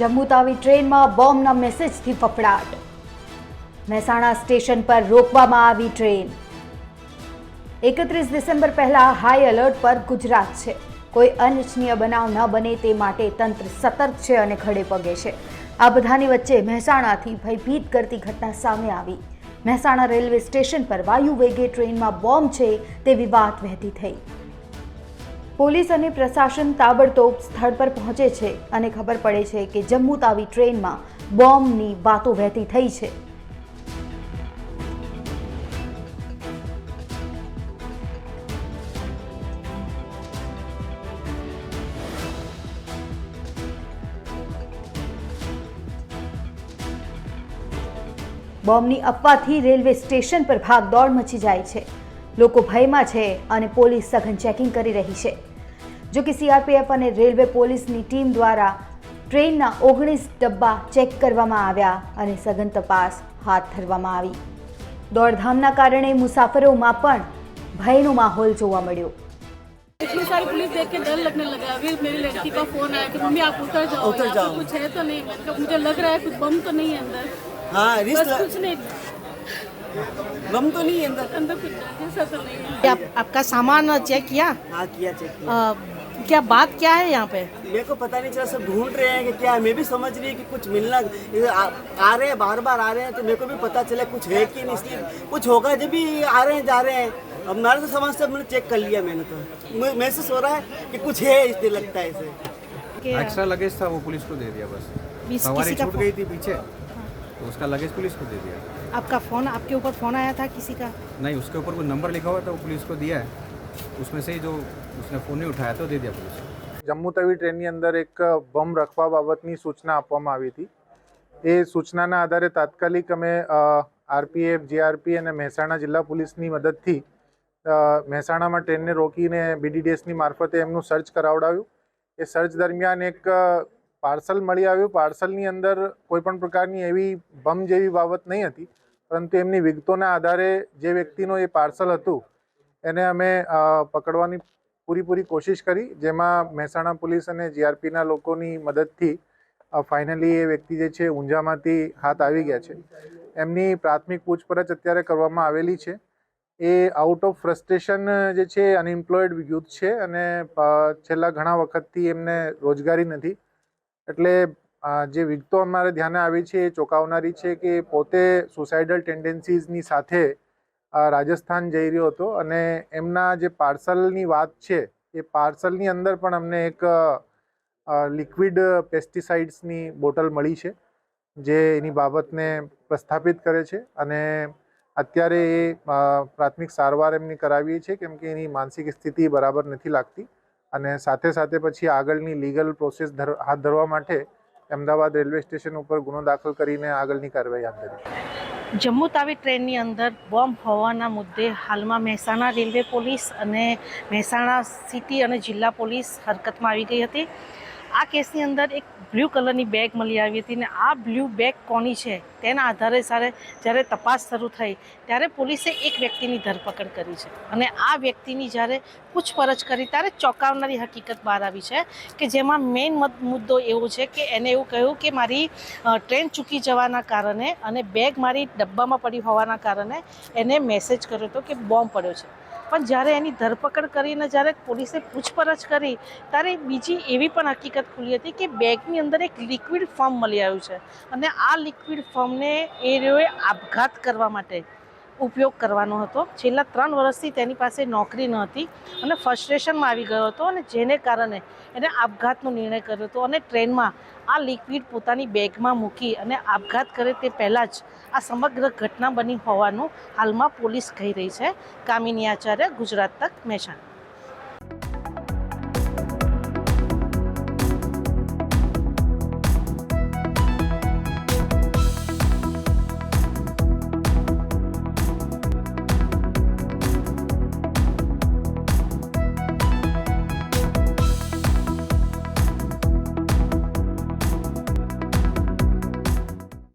જમ્મુ તાવી ટ્રેનમાં બોમ્બના મેસેજથી ફફડાટ. મહેસાણા સ્ટેશન પર રોકવામાં આવી ટ્રેન. એકત્રીસ ડિસેમ્બર પહેલા હાઈ એલર્ટ પર ગુજરાત છે. કોઈ અનિચ્છનીય બનાવ ન બને તે માટે તંત્ર સતર્ક છે અને ખડે પગે છે. આ બધાની વચ્ચે મહેસાણાથી ભયભીત કરતી ઘટના સામે આવી. મહેસાણા રેલવે સ્ટેશન પર વાયુ વેગે ટ્રેનમાં બોમ્બ છે તેવી વાત વહેતી થઈ. પોલીસ અને પ્રશાસન તાબડતોબ સ્થળ પર પહોંચે છે અને ખબર પડે છે કે જમ્મુ તાવી ટ્રેનમાં બોમ્બની વાતો વહેતી થઈ છે. બોમ્બની અફવાથી રેલવે સ્ટેશન પર ભાગદોડ મચી જાય છે. લોકો ભયમાં છે અને પોલીસ સઘન ચેકિંગ કરી રહી છે. જો કે સીઆરપીએફ અને રેલવે પોલીસની ટીમ દ્વારા ટ્રેનના ઓગણીસ ડબ્બા ચેક કરવામાં આવ્યા અને સઘન તપાસ હાથ ધરવામાં આવી દોડધામના કારણે મુસાફરોમાં પણ ભયનો માહોલ જોવા મળ્યો इतनी सारी पुलिस देख के डर लगने लगा अभी मेरी लड़की का फोन आया कि मम्मी आप उतर जाओ उतर यहाँ जाओ। पे कुछ है तो नहीं मैंने कहा, मुझे लग रहा है कुछ बम तो नहीं है अंदर हाँ बस रिस्क कुछ नहीं गम तो नहीं है अंदर अंदर कुछ ऐसा तो नहीं है आप, आपका सामान चेक किया हाँ किया चेक किया अ, क्या बात क्या है यहाँ पे? मेरे को पता नहीं चला सब ढूंढ रहे हैं कि क्या है। मैं भी समझ रही हूँ कि कुछ मिलना आ, आ रहे हैं बार बार आ रहे हैं तो मेरे को भी पता चला कुछ है कि नहीं इसलिए कुछ होगा जब भी आ रहे हैं जा रहे हैं। अब हमारे तो सामान सब मैंने चेक कर लिया मैंने तो। महसूस हो रहा है कि कुछ है इसलिए लगता है इसे। एक्स्ट्रा लगेज था वो पुलिस को दे दिया बस। बीस- सवारी छूट गई थी पीछे तो उसका लगेज पुलिस को दे दिया। आपका फ़ोन आपके ऊपर फ़ोन आया था किसी का? नहीं उसके ऊपर कोई नंबर लिखा हुआ था वो पुलिस को दिया है। उसमें से ही जो उसने फ़ोन नहीं उठाया तो दे दिया पुलिस को જમ્મુ તવી ટ્રેનની અંદર એક બોમ્બ રખવા બાબતની સૂચના આપવામાં આવી હતી એ સૂચનાના આધારે તાત્કાલિક અમે આરપીએફ જીઆરપી અને મહેસાણા જિલ્લા પોલીસની મદદથી અ, મહેસાણામાં ટ્રેનને રોકીને બીડીડીએસની મારફતે એમનું સર્ચ કરાવડાવ્યું એ સર્ચ દરમિયાન એક પાર્સલ મળી આવ્યું પાર્સલની અંદર કોઈપણ પ્રકારની એવી બમ જેવી બાબત નહીં હતી પરંતુ એમની વિગતોના આધારે જે વ્યક્તિનો એ પાર્સલ હતું એને અમે પકડવાની પૂરીપૂરી કોશિશ કરી, જેમાં મહેસાણા પોલીસ અને જીઆરપીના લોકોની મદદથી ફાઇનલી એ વ્યક્તિ જે છે ઊંઝામાંથી હાથ આવી ગયા છે. એમની પ્રાથમિક પૂછપરછ અત્યારે કરવામાં આવેલી છે. એ આઉટ ઓફ ફ્રસ્ટ્રેશન જે છે અનએમ્પ્લોયડ યુથ છે અને છેલ્લા ઘણા વખતથી એમને રોજગારી નથી. એટલે જે વિગતો અમારે ધ્યાને આવી છે એ ચોંકાવનારી છે કે પોતે સુસાઇડલ ટેન્ડન્સીઝની સાથે રાજસ્થાન જઈ રહ્યો હતો અને એમના જે પાર્સલની વાત છે, એ પાર્સલની અંદર પણ અમને એક લિક્વિડ પેસ્ટિસાઇડ્સની બોટલ મળી છે, જે એની બાબતને પ્રસ્થાપિત કરે છે અને અત્યારે એ પ્રાથમિક સારવાર એમની કરાવીએ છીએ કેમ કે એની માનસિક સ્થિતિ બરાબર નથી લાગતી અને સાથે સાથે પછી આગળની લીગલ પ્રોસેસ ધર, હાથ ધરવા માટે અમદાવાદ રેલવે સ્ટેશન ઉપર ગુનો દાખલ કરીને આગળની કાર્યવાહી હાથ ધરી જમ્મુ તાવી ટ્રેનની અંદર બોમ્બ હોવાના મુદ્દે હાલમાં મહેસાણા રેલવે પોલીસ અને મહેસાણા સિટી અને જિલ્લા પોલીસ હરકતમાં આવી ગઈ હતી. આ કેસની અંદર એક બ્લુ કલરની બેગ મળી આવી હતી ને આ બ્લુ બેગ કોની છે? તેના આધારે સારે જ્યારે તપાસ શરૂ થઈ, ત્યારે પોલીસે એક વ્યક્તિની ધરપકડ કરી છે. અને આ વ્યક્તિની જ્યારે પૂછપરછ કરી, ત્યારે ચોંકાવનારી હકીકત બહાર આવી છે કે જેમાં મેઇન મુદ્દો એવો છે કે એને એવું કહ્યું કે મારી ટ્રેન ચૂકી જવાના કારણે અને બેગ મારી ડબ્બામાં પડી હોવાના કારણે એને મેસેજ કર્યો હતો કે બોમ્બ પડ્યો છે. પણ જ્યારે એની ધરપકડ કરીને જ્યારે પોલીસે પૂછપરછ કરી, ત્યારે બીજી એવી પણ હકીકત ખુલી હતી કે બેગની અંદર એક લિક્વિડ ફોર્મ મળી આવ્યું છે. અને આ લિક્વિડ ફોર્મને એ રહ્યોએ આપઘાત કરવા માટે ઉપયોગ કરવાનો હતો. છેલ્લા ત્રણ વર્ષથી તેની પાસે નોકરી ન હતી અને ફ્રસ્ટ્રેશનમાં આવી ગયો હતો અને જેને કારણે એને આપઘાતનો નિર્ણય કર્યો હતો અને ટ્રેનમાં આ લિક્વિડ પોતાની બેગમાં મૂકી અને આપઘાત કરે તે પહેલાં જ આ સમગ્ર ઘટના બની હોવાનું હાલમાં પોલીસ કહી રહી છે. કામિની આચાર્ય, ગુજરાત તક, મહેસાણા.